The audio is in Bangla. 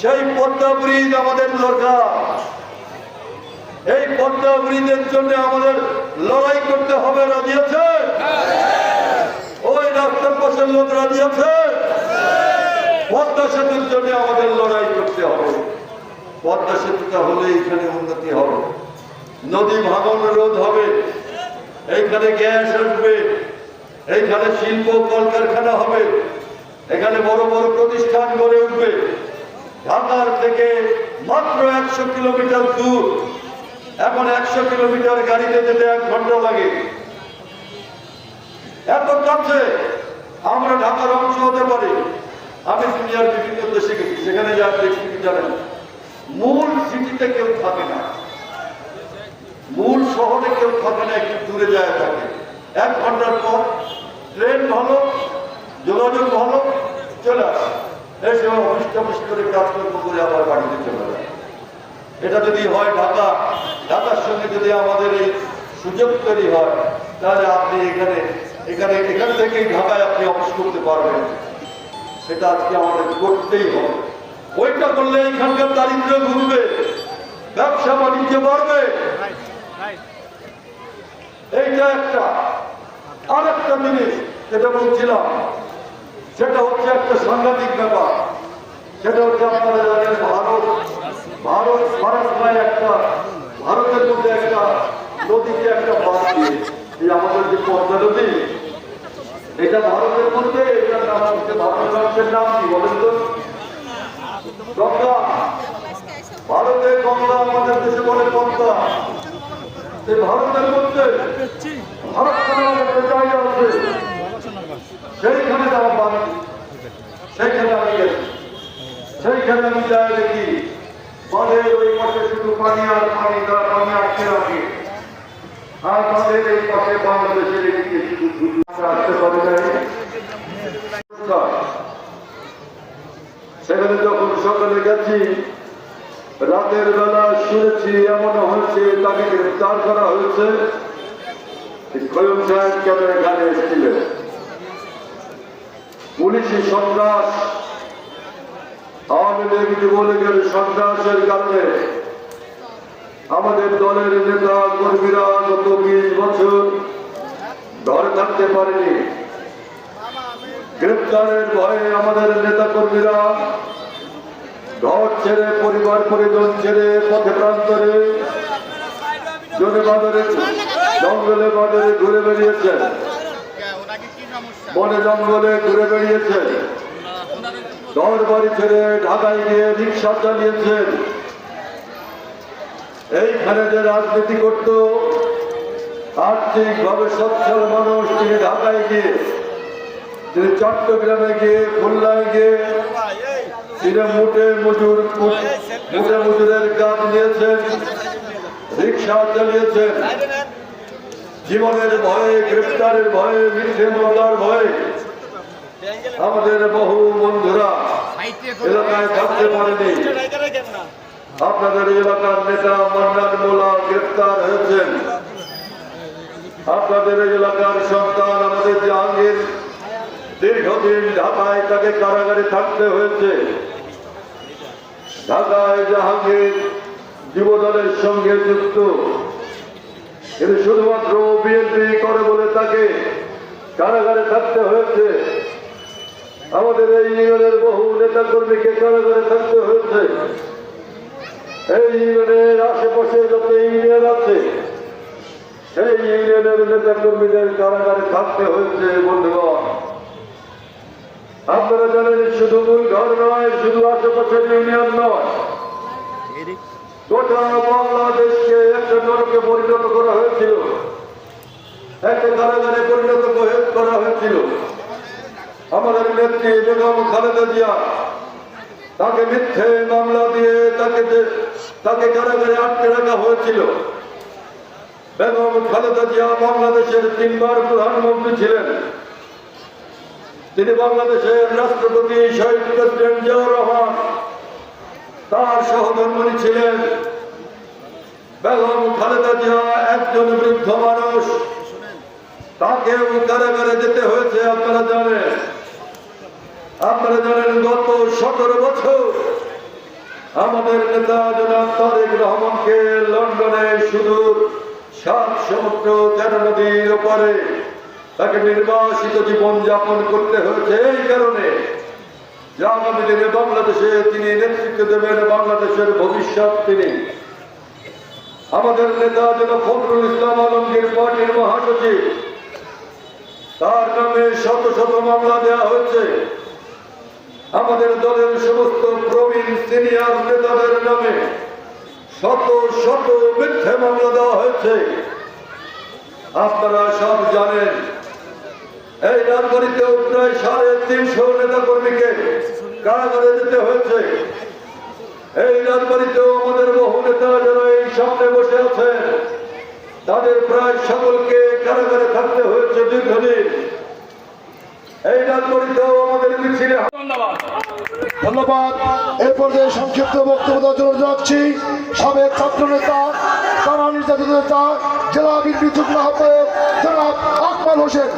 সেই পদ্মা ব্রিজ আমাদের দরকার। এই পদ্মা ব্রিজের জন্য আমাদের লড়াই করতে হবে। রাজি আছে? ওই রাস্তার পাশের লোক রাজি আছে? পদ্মা সেতুর জন্য আমাদের লড়াই করতে হবে। পদ্মা সেতুটা হলে এখানে উন্নতি হবে। নদী ভাঙন রোধ হবে। এইখানে গ্যাস আসবে। এইখানে শিল্প কলকারখানা হবে। এখানে বড় বড় প্রতিষ্ঠান গড়ে উঠবে। ঢাকার থেকে মাত্র একশো কিলোমিটার দূর। এখন একশো কিলোমিটার গাড়িতে যেতে এক ঘণ্টা লাগে। এত কাছে আমরা ঢাকার অংশ হতে পারি। আমি দুনিয়ার বিভিন্ন দেশে গেছি। সেখানে যা দেখি জানেন, মূল সিটিতে কেউ থাকে না। মূল শহরে কেউ থাকে না, একটু দূরে যায় থাকে। এক ঘণ্টার পর ট্রেন ভালো, যোগাযোগ ভালো, চলে আসে। এসে অফিস টফিস করে কাজকর্ম করে আবার বাড়িতে চলে যায়। এটা যদি হয় ঢাকা, ঢাকার সঙ্গে যদি আমাদের এই সুযোগ তৈরি হয়, তাহলে আপনি এখানে এখানে, এখান থেকেই ঢাকায় আপনি অফিস করতে পারবেন। সেটা আজকে আমাদের করতেই হবে। ওইটা করলে এখানকার দারিদ্র ঘুরবে, ব্যবসা বাণিজ্য বাড়বে এইটা একটা। আর একটা জিনিস যেটা বলছিলাম, সেটা হচ্ছে একটা সাংঘাতিক ব্যাপার। সেটা হচ্ছে আপনারা জানেন, ভারত ভারত ভারত নয়, একটা ভারতের মধ্যে একটা নদীতে একটা বাদ দিয়ে, এই আমাদের যে পদ্মা নদী, এটা ভারতের মধ্যে এটার নাম হচ্ছে ভারতের রাজ্যের নাম কি বলেন তো? গঙ্গা। ভারতে গঙ্গা আমাদের দেশে বলে পদ্মা। সেই ভারতের মধ্যে ভারত নামে একটা জায়গা আছে। সেইখানে তারা বাদ সেইখানে আমি গেছি সেইখানে আমি যাই দেখি বাঁধের ওই পাশে শুধু পানি আর পানি, তারা পানি আটকে রাখে। আর তাদের এই পাশে বাংলাদেশের এদিকে শুধু আসতে পারে নাই। সেখানে যখন সকালে গেছি রাতের বেলা শুনেছি এমন হয়েছে, তাকে গ্রেফতার করা হয়েছে। খৈম সাহেব কেন এখানে এসেছিলেন। পুলিশি সন্ত্রাস, আওয়ামী লীগ যুবলীগের সন্ত্রাসের কারণে আমাদের দলের নেতা, কর্মীরা গত বিশ বছর ঘরে থাকতে পারেনি। গ্রেপ্তারের ভয়ে আমাদের নেতা কর্মীরা ঘর ছেড়ে, পরিবার পরিজন ছেড়ে, পথে প্রান্তরে জনে বাজারে জঙ্গলে বাজারে ঘুরে বেরিয়েছেন বনে জঙ্গলে ঘুরে বেরিয়েছেন দর বাড়ি ছেড়ে ঢাকায় গিয়ে রিক্সা চালিয়েছেন। এইখানে যে রাজনীতি করত আর্থিক ভাবে সচ্ছল মানুষ তিনি ঢাকায় গিয়ে তিনি চট্টগ্রামে গিয়ে, খুলনায় গিয়ে তিনি মুটে মজুর, মুটে মজুরের কাজ নিয়েছেন রিক্সা চালিয়েছেন। জীবনের ভয়ে, গ্রেপ্তারের ভয়ে, মিথ্যে মামলার ভয়ে আমাদের বহু বন্ধুরা এলাকায় থাকতে পারেনি। আপনাদের এলাকার নেতা মান্নান মোলা গ্রেপ্তার হয়েছেন। আপনাদের এলাকার সন্তান আমাদের জাহাঙ্গীর দীর্ঘদিন ঢাকায় তাকে কারাগারে থাকতে হয়েছে। ঢাকায় জাহাঙ্গীর যুবদলের সঙ্গে যুক্ত। কিন্তু শুধুমাত্র বিএনপি করে বলে তাকে কারাগারে থাকতে হয়েছে। আমাদের এই ইউনিয়নের বহু নেতা কর্মীকে কারাগারে থাকতে হয়েছে। এই ইউনিয়নের আশেপাশে যত ইউনিয়ন আছে, সেই ইউনিয়নের নেতা কর্মীদের কারাগারে থাকতে হয়েছে, বন্ধুগণ। আপনারা জানেন শুধু মূল ঘর নয়, শুধু আশেপাশের ইউনিয়ন নয়। বাংলাদেশকে একটা নরকে পরিণত করা হয়েছিল। একটা কারাগারে পরিণত করে- হয়েছিল। আমাদের নেত্রী বেগম খালেদা জিয়া, তাকে মিথ্যে মামলা দিয়ে তাকে তাকে কারাগারে আটকে রাখা হয়েছিল। বেগম খালেদা জিয়া বাংলাদেশের তিনবার প্রধানমন্ত্রী ছিলেন। তিনি বাংলাদেশের রাষ্ট্রপতি শহীদ প্রেসিডেন্ট জিয়াউর রহমান, তার সহধর্মণী ছিলেন বেগম খালেদা জিয়া, একজন বৃদ্ধ মানুষ। তাকেও কারাগারে যেতে হয়েছে, আপনারা জানেন। আপনারা জানেন, গত সতেরো বছর আমাদের নেতা জনাব তারেক রহমানকে লন্ডনে শুধু সাত সমুদ্র তেরো নদীর ওপারে তাকে নির্বাসিত জীবন যাপন করতে হয়েছে এই কারণে। যে আগামী বাংলাদেশে তিনি নেতৃত্ব দেবেন, বাংলাদেশের ভবিষ্যৎ তিনি। আমাদের নেতা যেন ফখরুল ইসলাম আলমগীর পার্টির মহাসচিব, তার নামে শত শত মামলা দেওয়া হয়েছে। আমাদের দলের সমস্ত প্রবীণ সিনিয়র নেতাদের নামে শত শত মিথ্যে মামলা দেওয়া হয়েছে। আপনারা সব জানেন এই রাজবাড়িতেও প্রায় সাড়ে তিনশো নেতা কর্মীকে কারাগারে যেতে হয়েছে। এই রাজবাড়িতেও আমাদের বহু নেতা যারা এই সামনে বসে আছেন তাদের প্রায় সকলকে কারাগারে থাকতে হয়েছে দীর্ঘদিন। এই রাজবাড়িতেও আমাদের মিছিলে ধন্যবাদ। এই পর্যায়ে সংক্ষিপ্ত বক্তব্য দেওয়ার জন্য যাচ্ছি সাবেক ছাত্র নেতা তারা নির্যাতিত নেতা জেলা বিদ্যুৎ আহ্বায়ক জনাব আকমাল হোসেন